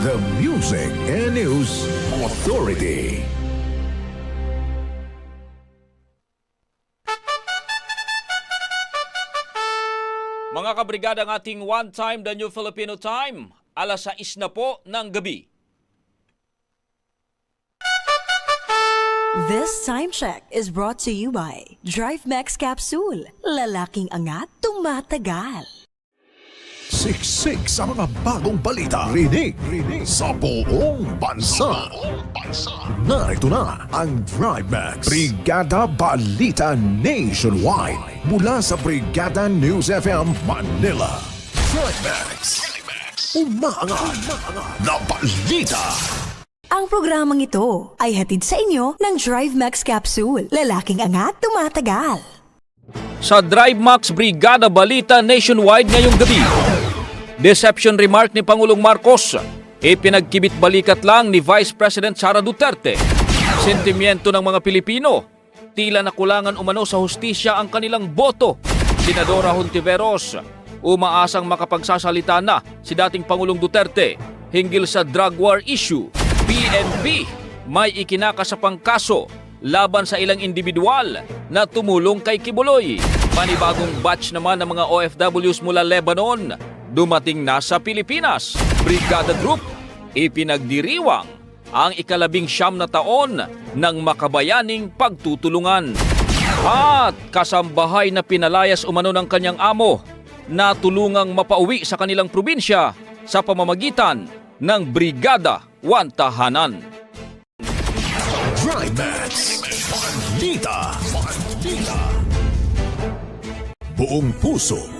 The Music and News Authority. Mga kabrigada ng ating One Time, The New Filipino Time, alas 6 na po ng gabi. This time check is brought to you by Drive Max Capsule. Lalaking angat, tumatagal. Siksik sa mga bagong balita. Rinig, rinig sa buong bansa. Narito na ang Drive Max. Brigada Balita Nationwide. Mula sa Brigada News FM Manila. Drive Max. Umaangat na balita. Ang programang ito ay hatid sa inyo ng Drive Max Capsule. Lalaking angat, tumatagal. Sa Drive Max Brigada Balita Nationwide ngayong gabi. Deception remark ni Pangulong Marcos. Ipinagkibit balikat lang ni Vice President Sara Duterte. Sentimiento ng mga Pilipino. Tila nakulangan umano sa hustisya ang kanilang boto. Senadora Hontiveros. Umaasang makapagsasalita na si dating Pangulong Duterte hinggil sa drug war issue. PNP may ikinakasapang kaso laban sa ilang individual na tumulong kay Kibuloy. Panibagong batch naman ng mga OFWs mula Lebanon dumating na sa Pilipinas. Brigada Group ipinagdiriwang ang ikalabing siyam na taon ng makabayaning pagtutulungan. At kasambahay na pinalayas umano ng kanyang amo na tulungang mapauwi sa kanilang probinsya sa pamamagitan ng Brigada. Balita. Buong puso.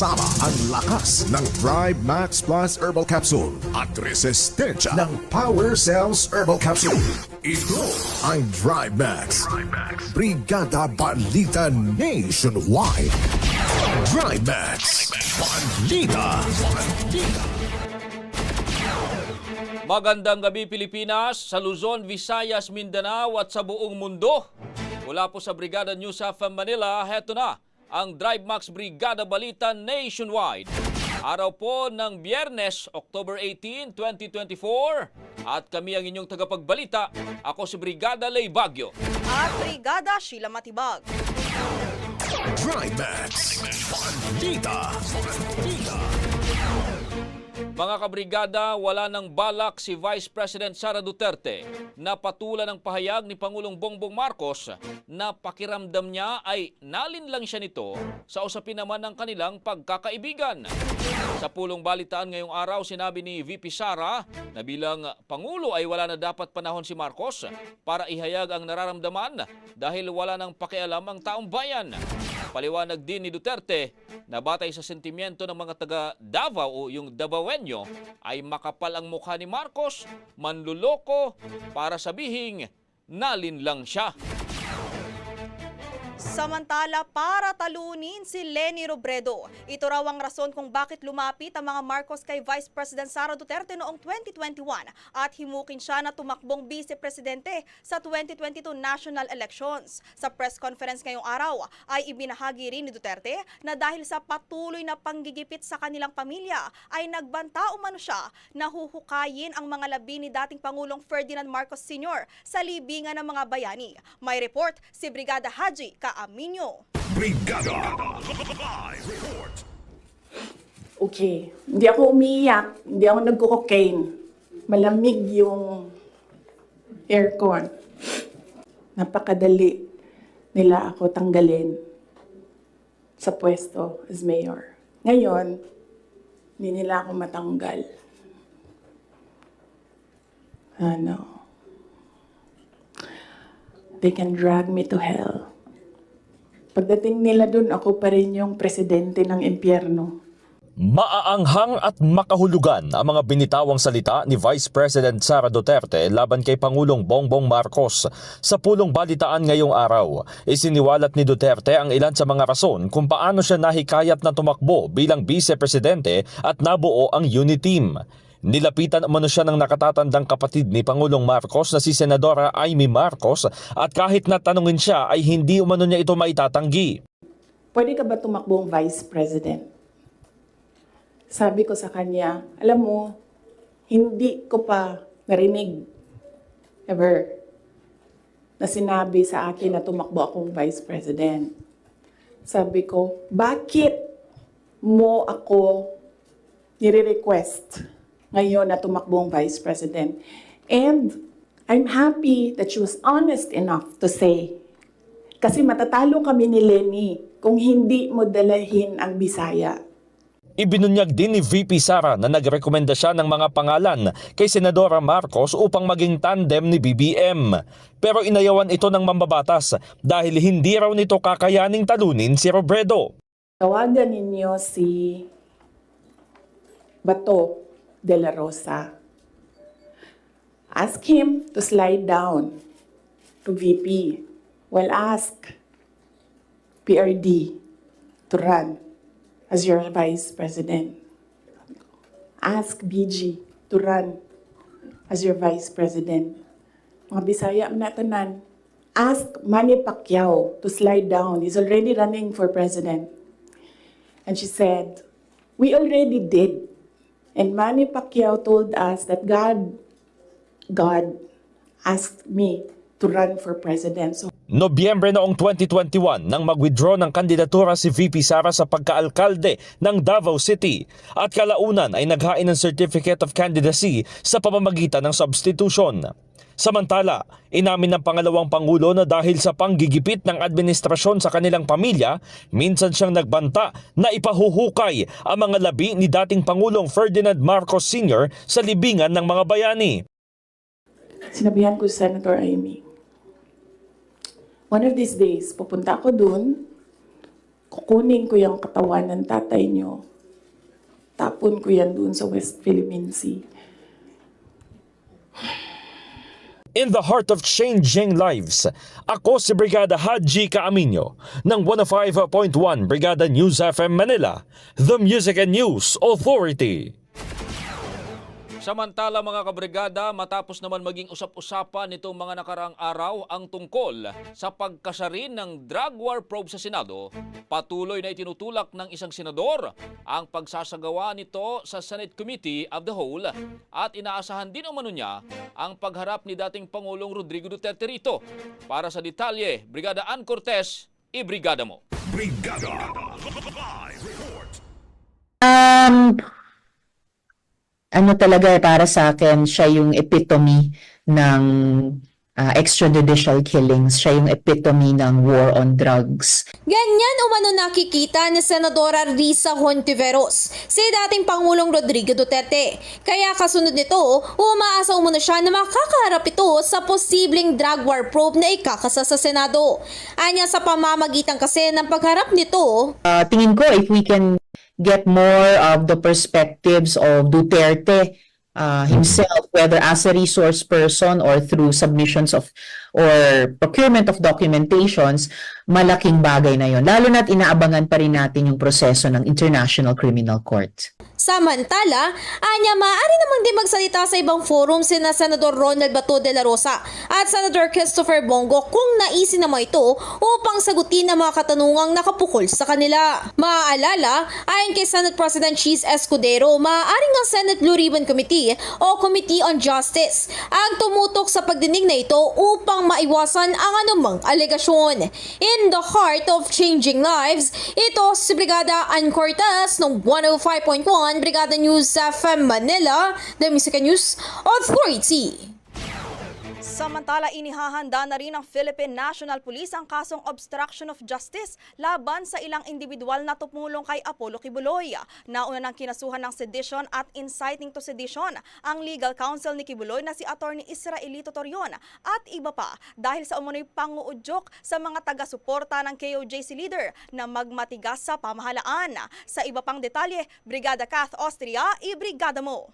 Kasama ang lakas ng Thrive Max Plus Herbal Capsule at resistensya ng Power Cells Herbal Capsule. Ito ang Thrive Max. Brigada Balita Nationwide. Thrive Max. Balita. Balita. Magandang gabi Pilipinas, sa Luzon, Visayas, Mindanao at sa buong mundo. Mula po sa Brigada News of Manila, heto na ang Drive Max Brigada Balita Nationwide. Araw po ng Biyernes, October 18, 2024. At kami ang inyong tagapagbalita. Ako si Brigada Lay Bagyo. at Brigada Sheila Matibag. Drive Max. Balita. Balita. Mga kabrigada, wala nang balak si Vice President Sara Duterte na patulan ng pahayag ni Pangulong Bongbong Marcos na pakiramdam niya ay nalin lang siya nito sa usapin naman ng kanilang pagkakaibigan. Sa pulong balitaan ngayong araw, sinabi ni VP Sara na bilang Pangulo ay wala na dapat panahon si Marcos para ihayag ang nararamdaman dahil wala nang pakialam ang taong bayan. Paliwanag din ni Duterte na batay sa sentimiento ng mga taga Davao o yung Davaoenyo ay makapal ang mukha ni Marcos, manluloko para sabihing nalin lang siya. Samantala, para talunin si Leni Robredo. Ito raw ang rason kung bakit lumapit ang mga Marcos kay Vice President Sara Duterte noong 2021 at himukin siya na tumakbong vice-presidente sa 2022 national elections. Sa press conference ngayong araw ay ibinahagi rin ni Duterte na dahil sa patuloy na panggigipit sa kanilang pamilya ay nagbanta umano siya na huhukayin ang mga labi ni dating Pangulong Ferdinand Marcos Sr. sa libingan ng mga bayani. May report si Brigada Haji Kaaminyo. Brigada Live Report. Okay. Hindi ako umiiyak. Hindi ako nagko-cocaine. Malamig yung aircon. Napakadali nila ako tanggalin sa pwesto as mayor. Ngayon, hindi nila ako matanggal. Ano? They can drag me to hell. Pagdating nila dun, ako pa rin yung presidente ng impyerno. Maaanghang at makahulugan ang mga binitawang salita ni Vice President Sara Duterte laban kay Pangulong Bongbong Marcos. Sa pulong balitaan ngayong araw, isiniwalat ni Duterte ang ilan sa mga rason kung paano siya nahikayat na tumakbo bilang vice-presidente at nabuo ang unit team. Nilapitan umano siya ng nakatatandang kapatid ni Pangulong Marcos na si Senadora Amy Marcos at kahit natanungin siya ay hindi umano niya ito maitatanggi. pwede ka ba tumakbong vice president? Sabi ko sa kanya, alam mo, hindi ko pa narinig ever na sinabi sa akin na tumakbo akong vice president. Sabi ko, bakit mo ako nire-request ngayon na tumakbong vice president? And I'm happy that she was honest enough to say kasi matatalo kami ni Lenny kung hindi mo dalahin ang Bisaya. Ibinunyag din ni VP Sara na nagrekomenda siya ng mga pangalan kay Senadora Marcos upang maging tandem ni BBM. Pero inayawan ito ng mambabatas dahil hindi raw nito kakayaning talunin si Robredo. Tawagan ninyo si Bato de la Rosa. Ask him to slide down to VP. Well, ask PRD to run as your vice president. Ask BG to run as your vice president. Mga Bisaya na tanan. Ask Manny Pacquiao to slide down. He's already running for president. And she said, We already did. And Manny Pacquiao told us that God, God asked me to run for president. So Nobyembre noong 2021 nang mag-withdraw ng kandidatura si VP Sara sa pagkaalkalde ng Davao City at kalaunan ay naghain ng Certificate of Candidacy sa pamamagitan ng substitution. Samantala, inamin ng pangalawang pangulo na dahil sa panggigipit ng administrasyon sa kanilang pamilya, minsan siyang nagbanta na ipahuhukay ang mga labi ni dating Pangulong Ferdinand Marcos Sr. sa libingan ng mga bayani. sinabihan ko Senator Amy, one of these days, pupunta ako dun, kukunin ko yung katawan ng tatay niyo, tapon ko yan dun sa West Philippine Sea. In the heart of changing lives, ako si Brigada Haji Kaaminyo ng 105.1 Brigada News FM Manila, the Music and News Authority. Samantala mga kabrigada, matapos naman maging usap-usapan nitong mga nakaraang araw ang tungkol sa pagkasarin ng drug war probe sa Senado, patuloy na itinutulak ng isang senador ang pagsasagawa nito sa Senate Committee of the Whole at inaasahan din umano niya ang pagharap ni dating Pangulong Rodrigo Duterte rito. Para sa detalye, Brigada Ann Cortez, ibrigada mo. Brigada Live Report. Um, ano talaga eh, para sa akin, siya yung epitome ng ah, extrajudicial killings. Siya yung epitome ng war on drugs. Ganyan umano nakikita ni Senadora Risa Hontiveros si dating Pangulong Rodrigo Duterte. Kaya kasunod nito, umaasa umano siya na makakaharap ito sa posibleng drug war probe na ikakasa sa Senado. Anya sa pamamagitan kasi ng pagharap nito, Ah, tingin ko, if we can get more of the perspectives of Duterte uh, himself, whether as a resource person or through submissions of or procurement of documentations, malaking bagay na yon. Lalo na't inaabangan pa rin natin yung proseso ng International Criminal Court. Samantala, anya maaari naman din magsalita sa ibang forum sina Senador Ronald Bato de la Rosa at Senador Christopher Bongo kung naisin naman ito upang sagutin ang mga katanungang nakapukol sa kanila. Maaalala, ayon kay Senate President Cheese Escudero, maaaring ang Senate Blue Ribbon Committee o Committee on Justice ang tumutok sa pagdinig na ito upang maiwasan ang anumang alegasyon. In the heart of changing lives, ito si Brigada Ann Cortez ng 105.1 Brigada News FM Manila, The Music News Authority. Samantala, inihahanda na rin ng Philippine National Police ang kasong obstruction of justice laban sa ilang individual na tumulong kay Apollo Kibuloy. Nauna ng kinasuhan ng sedition at inciting to sedition ang legal counsel ni Kibuloy na si Attorney Israelito Torion at iba pa dahil sa umunoy panguudyok sa mga taga-suporta ng KOJC leader na magmatigas sa pamahalaan. Sa iba pang detalye, Brigada Kath Austria, i-brigada mo!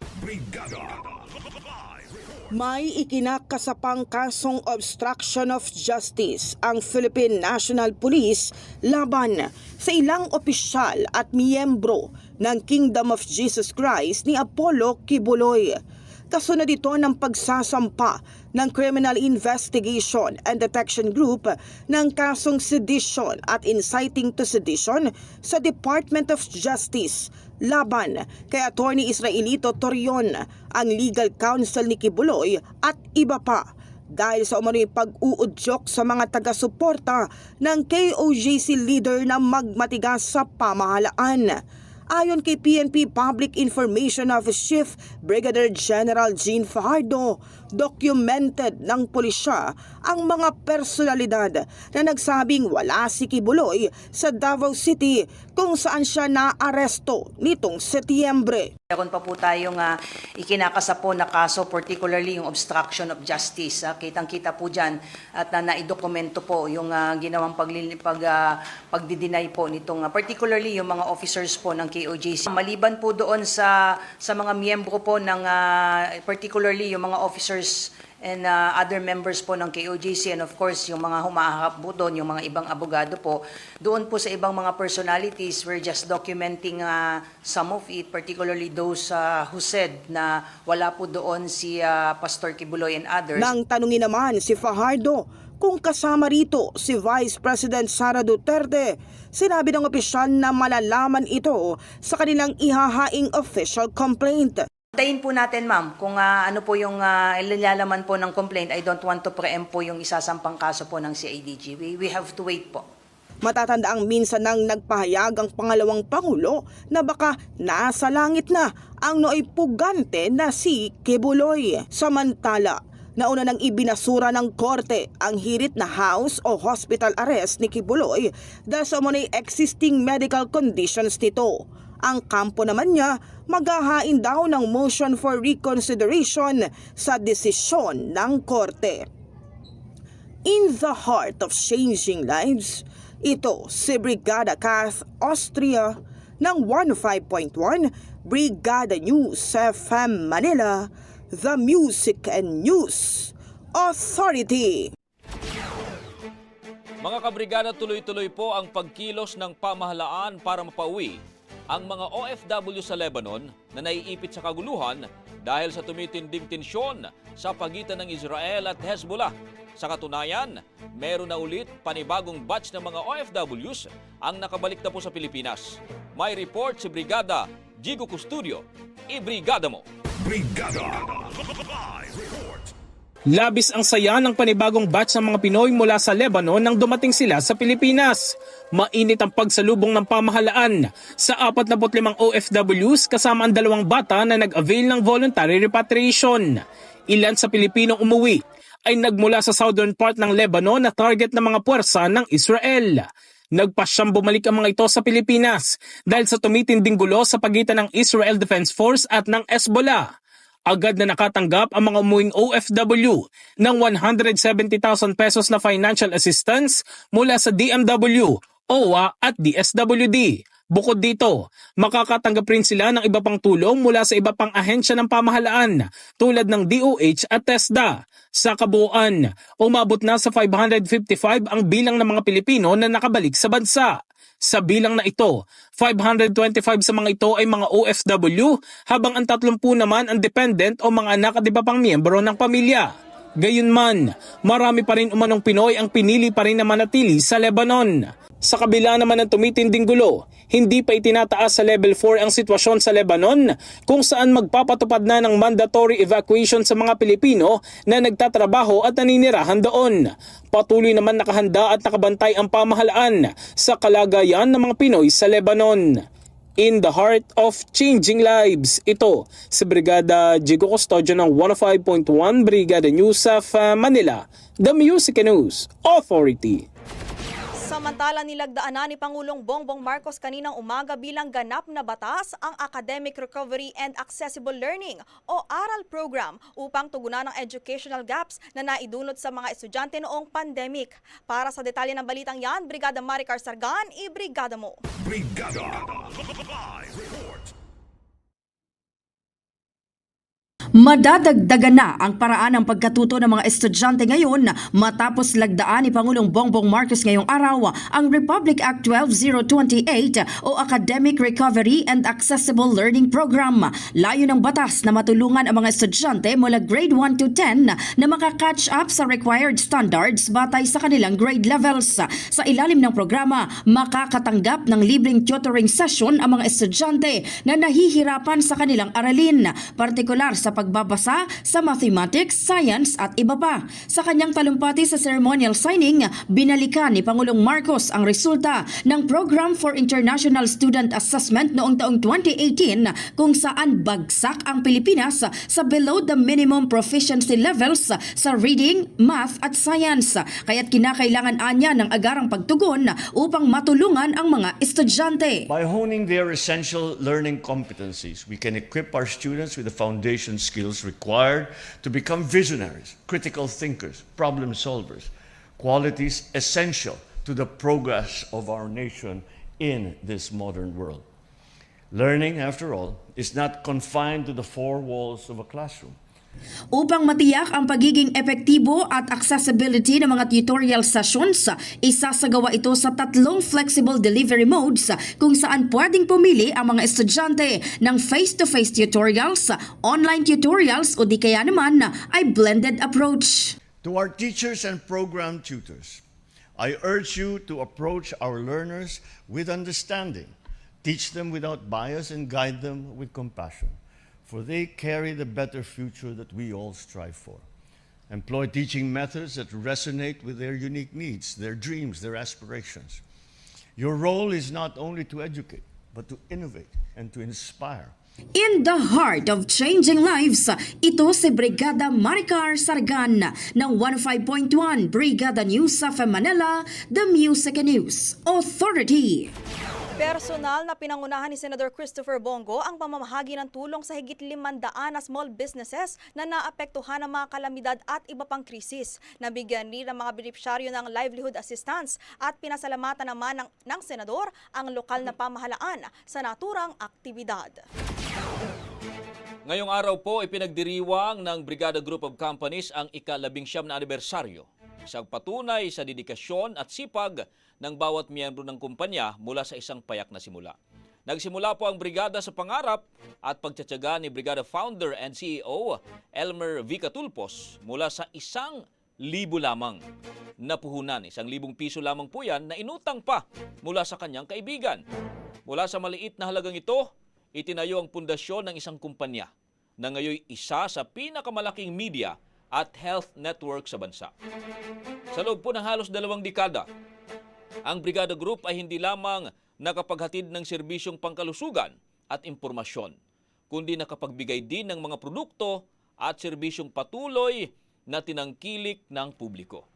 May ikinakasapang kasong obstruction of justice ang Philippine National Police laban sa ilang opisyal at miyembro ng Kingdom of Jesus Christ ni Apollo Kibuloy. Kasunod ito ng pagsasampa ng Criminal Investigation and Detection Group ng kasong sedition at inciting to sedition sa Department of Justice laban kay Attorney Israelito Torion, ang legal counsel ni Kibuloy at iba pa dahil sa umano'y pag-uudyok sa mga taga-suporta ng KOJC leader na magmatigas sa pamahalaan. Ayon kay PNP Public Information Office Chief Brigadier General Jean Fajardo, documented ng pulisya ang mga personalidad na nagsabing wala si Kibuloy sa Davao City kung saan siya naaresto nitong Setyembre. Meron pa po tayong uh, ikinakasapo na kaso, particularly yung obstruction of justice. ah. Kitang-kita po dyan at na naidokumento po yung ah, ginawang paglili- pag, ah, pagdideny po nitong, ah, particularly yung mga officers po ng KOJC. Maliban po doon sa, sa mga miyembro po ng, ah, particularly yung mga officers and uh, other members po ng KOJC and of course yung mga humahakap po doon, yung mga ibang abogado po, doon po sa ibang mga personalities, we're just documenting uh, some of it, particularly those uh, who said na wala po doon si uh, Pastor Kibuloy and others. Nang tanungin naman si Fajardo kung kasama rito si Vice President Sara Duterte, sinabi ng opisyal na malalaman ito sa kanilang ihahaing official complaint. Tayin po natin ma'am kung ah, ano po yung uh, ilalaman po ng complaint. I don't want to preempt po yung isasampang kaso po ng CIDG. We, we have to wait po. Matatanda ang minsan nang nagpahayag ang pangalawang pangulo na baka nasa langit na ang nooy pugante na si Kibuloy. Samantala, nauna nang ibinasura ng korte ang hirit na house o hospital arrest ni Kibuloy dahil sa umunay existing medical conditions nito. Ang kampo naman niya maghahain daw ng motion for reconsideration sa desisyon ng korte. In the heart of changing lives, ito si Brigada Kath Austria ng 15.1 Brigada News FM Manila, The Music and News Authority. Mga kabrigada, tuloy-tuloy po ang pagkilos ng pamahalaan para mapauwi ang mga OFW sa Lebanon na naiipit sa kaguluhan dahil sa tumitinding tensyon sa pagitan ng Israel at Hezbollah. Sa katunayan, meron na ulit panibagong batch ng mga OFWs ang nakabalik na po sa Pilipinas. May report si Brigada Jigo Custudio. I-brigada mo! Brigada. Live report. Labis ang saya ng panibagong batch ng mga Pinoy mula sa Lebanon nang dumating sila sa Pilipinas. Mainit ang pagsalubong ng pamahalaan sa 45 OFWs kasama ang dalawang bata na nag-avail ng voluntary repatriation. Ilan sa Pilipinong umuwi ay nagmula sa southern part ng Lebanon na target ng mga puwersa ng Israel. Nagpasyang bumalik ang mga ito sa Pilipinas dahil sa tumitinding gulo sa pagitan ng Israel Defense Force at ng Hezbollah agad na nakatanggap ang mga umuwing OFW ng 170,000 pesos na financial assistance mula sa DMW, OWA at DSWD. Bukod dito, makakatanggap rin sila ng iba pang tulong mula sa iba pang ahensya ng pamahalaan tulad ng DOH at TESDA. Sa kabuuan, umabot na sa 555 ang bilang ng mga Pilipino na nakabalik sa bansa. Sa bilang na ito, 525 sa mga ito ay mga OFW habang ang 30 naman ang dependent o mga anak at iba pang miyembro ng pamilya. Gayunman, marami pa rin umanong Pinoy ang pinili pa rin na manatili sa Lebanon. Sa kabila naman ng tumitinding gulo, hindi pa itinataas sa level 4 ang sitwasyon sa Lebanon kung saan magpapatupad na ng mandatory evacuation sa mga Pilipino na nagtatrabaho at naninirahan doon. Patuloy naman nakahanda at nakabantay ang pamahalaan sa kalagayan ng mga Pinoy sa Lebanon. In the heart of changing lives, ito si Brigada Jigo Custodio ng 105.1 Brigada News of Manila, The Music News Authority. Samantala nilagdaan na ni Pangulong Bongbong Marcos kaninang umaga bilang ganap na batas ang Academic Recovery and Accessible Learning o ARAL program upang tugunan ang educational gaps na naidunot sa mga estudyante noong pandemic. Para sa detalye ng balitang yan, Brigada Maricar Sargan, i-brigada mo. Brigada. Live report. Madadagdagan na ang paraan ng pagkatuto ng mga estudyante ngayon matapos lagdaan ni Pangulong Bongbong Marcos ngayong araw ang Republic Act 12028 o Academic Recovery and Accessible Learning Program. Layo ng batas na matulungan ang mga estudyante mula grade 1 to 10 na makakatch up sa required standards batay sa kanilang grade levels. Sa ilalim ng programa, makakatanggap ng libreng tutoring session ang mga estudyante na nahihirapan sa kanilang aralin, partikular sa pagbabasa sa mathematics, science at iba pa. Sa kanyang talumpati sa ceremonial signing, binalikan ni Pangulong Marcos ang resulta ng Program for International Student Assessment noong taong 2018 kung saan bagsak ang Pilipinas sa below the minimum proficiency levels sa reading, math at science. Kaya't kinakailangan anya ng agarang pagtugon upang matulungan ang mga estudyante. By honing their essential learning competencies, we can equip our students with the foundation skills required to become visionaries, critical thinkers, problem solvers, qualities essential to the progress of our nation in this modern world. Learning, after all, is not confined to the four walls of a classroom. Upang matiyak ang pagiging epektibo at accessibility ng mga tutorial sessions, isasagawa ito sa tatlong flexible delivery modes kung saan pwedeng pumili ang mga estudyante ng face-to-face tutorials, online tutorials o di kaya naman ay blended approach. To our teachers and program tutors, I urge you to approach our learners with understanding, teach them without bias, and guide them with compassion, for they carry the better future that we all strive for. Employ teaching methods that resonate with their unique needs, their dreams, their aspirations. Your role is not only to educate, but to innovate and to inspire. In the heart of changing lives, ito si Brigada Maricar Sargan ng 105.1 Brigada News of Manila, The Music News Authority. Personal na pinangunahan ni Senator Christopher Bongo ang pamamahagi ng tulong sa higit 500 na small businesses na naapektuhan ng mga kalamidad at iba pang krisis. Nabigyan rin ng mga benepisyaryo ng livelihood assistance at pinasalamatan naman ng, ng Senador ang lokal na pamahalaan sa naturang aktibidad. Ngayong araw po, ipinagdiriwang ng Brigada Group of Companies ang ikalabing siyam na anibersaryo. Isang patunay sa dedikasyon at sipag ng bawat miyembro ng kumpanya mula sa isang payak na simula. Nagsimula po ang brigada sa pangarap at pagtsatsaga ni Brigada Founder and CEO Elmer V. Catulpos mula sa isang libo lamang na puhunan. Isang libong piso lamang po yan na inutang pa mula sa kanyang kaibigan. Mula sa maliit na halagang ito, itinayo ang pundasyon ng isang kumpanya na ngayon isa sa pinakamalaking media at health network sa bansa. Sa loob po ng halos dalawang dekada, ang Brigada Group ay hindi lamang nakapaghatid ng serbisyong pangkalusugan at impormasyon, kundi nakapagbigay din ng mga produkto at serbisyong patuloy na tinangkilik ng publiko.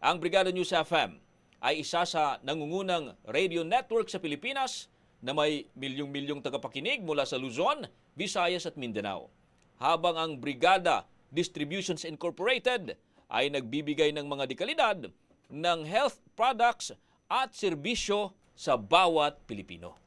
Ang Brigada News FM ay isa sa nangungunang radio network sa Pilipinas na may milyong-milyong tagapakinig mula sa Luzon, Visayas at Mindanao. Habang ang Brigada Distributions Incorporated ay nagbibigay ng mga dekalidad ng health products at serbisyo sa bawat Pilipino.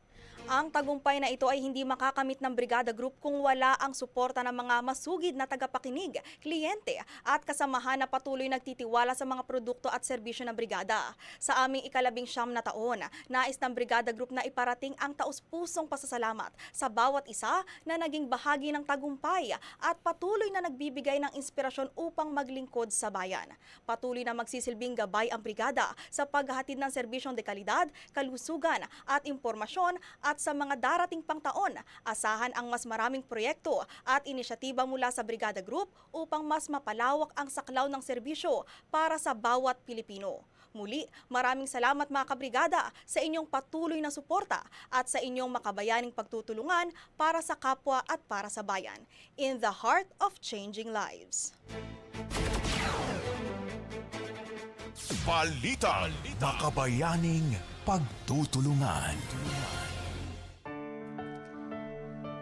Ang tagumpay na ito ay hindi makakamit ng Brigada Group kung wala ang suporta ng mga masugid na tagapakinig, kliyente at kasamahan na patuloy nagtitiwala sa mga produkto at serbisyo ng Brigada. Sa aming ikalabing siyam na taon, nais ng Brigada Group na iparating ang taus-pusong pasasalamat sa bawat isa na naging bahagi ng tagumpay at patuloy na nagbibigay ng inspirasyon upang maglingkod sa bayan. Patuloy na magsisilbing gabay ang Brigada sa paghahatid ng serbisyong dekalidad, kalusugan at impormasyon at sa mga darating pang taon, asahan ang mas maraming proyekto at inisyatiba mula sa Brigada Group upang mas mapalawak ang saklaw ng serbisyo para sa bawat Pilipino. Muli, maraming salamat mga kabrigada sa inyong patuloy na suporta at sa inyong makabayaning pagtutulungan para sa kapwa at para sa bayan. In the heart of changing lives. Balita. Makabayaning pagtutulungan.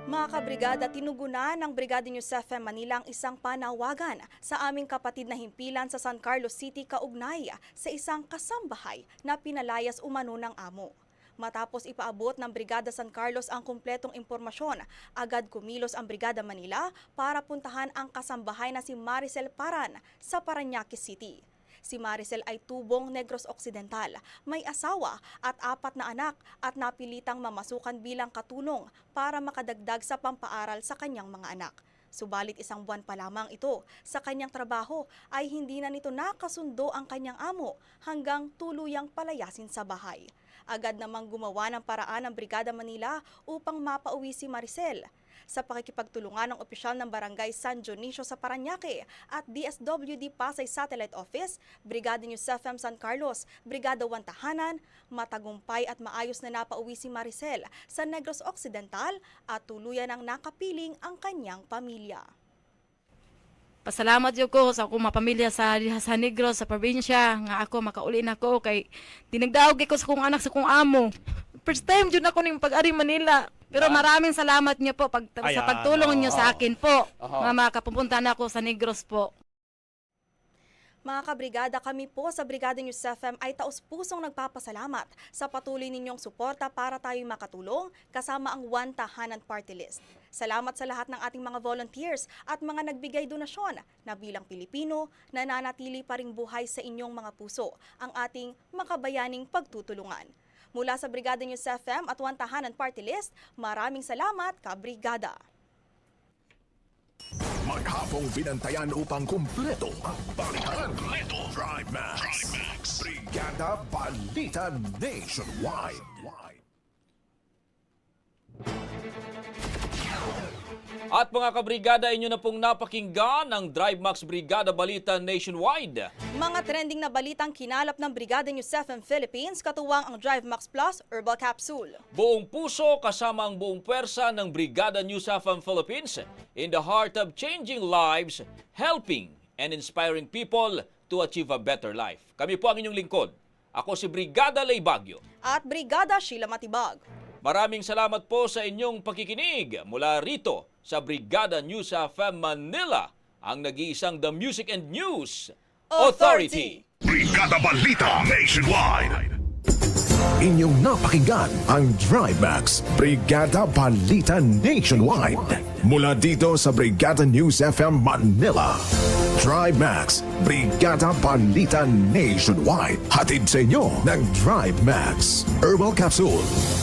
Mga kabrigada, tinugunan ng Brigada News FM Manila ang isang panawagan sa aming kapatid na himpilan sa San Carlos City, Kaugnay sa isang kasambahay na pinalayas umano ng amo. Matapos ipaabot ng Brigada San Carlos ang kumpletong impormasyon, agad kumilos ang Brigada Manila para puntahan ang kasambahay na si Maricel Paran sa Parañaque City. Si Maricel ay tubong Negros Occidental, may asawa at apat na anak at napilitang mamasukan bilang katulong para makadagdag sa pampaaral sa kanyang mga anak. Subalit isang buwan pa lamang ito sa kanyang trabaho ay hindi na nito nakasundo ang kanyang amo hanggang tuluyang palayasin sa bahay. Agad namang gumawa ng paraan ng Brigada Manila upang mapauwi si Maricel sa pakikipagtulungan ng opisyal ng Barangay San Dionisio sa Parañaque at DSWD Pasay Satellite Office, Brigada News FM San Carlos, Brigada 1 Tahanan, matagumpay at maayos na napauwi si Maricel sa Negros Occidental at tuluyan ang nakapiling ang kanyang pamilya. Pasalamat jud ko sa akong mga pamilya sa sa Negros sa probinsya nga ako makauli na ko kay tinagdaog ko sa kong anak sa kong amo. First time jud ako ning pag-ari Manila. Pero maraming salamat niyo po pag, sa Ayan, pagtulong niyo sa akin po. Oho. Nga makapupunta na ako sa Negros po. Mga kabrigada, kami po sa Brigada News FM ay taos-pusong nagpapasalamat sa patuloy ninyong suporta para tayo makatulong kasama ang One Tahanan Party List. Salamat sa lahat ng ating mga volunteers at mga nagbigay donasyon na bilang Pilipino nananatili pa ring buhay sa inyong mga puso ang ating makabayaning pagtutulungan. Mula sa Brigada News FM at One Tahanan Party List, maraming salamat, kabrigada! Maghapong binantayan upang kumpleto ang balitan. Kumpleto. Drive Max. Brigada Balita Nationwide. At mga kabrigada, inyo na pong napakinggan ang Drive Max Brigada Balita Nationwide. Mga trending na balitang kinalap ng Brigada News FM Philippines, katuwang ang Drive Max Plus Herbal Capsule. Buong puso kasama ang buong pwersa ng Brigada News FM Philippines in the heart of changing lives, helping and inspiring people to achieve a better life. Kami po ang inyong lingkod. Ako si Brigada Lay Bagyo. At Brigada Sheila Matibag. Maraming salamat po sa inyong pakikinig mula rito sa Brigada News FM Manila, ang nag-iisang The Music and News Authority. Brigada Balita Nationwide. Inyong napakinggan ang Drive Max Brigada Balita Nationwide. Mula dito sa Brigada News FM Manila. Drive Max Brigada Balita Nationwide. Hatid sa inyo ng Drive Max Herbal Capsule.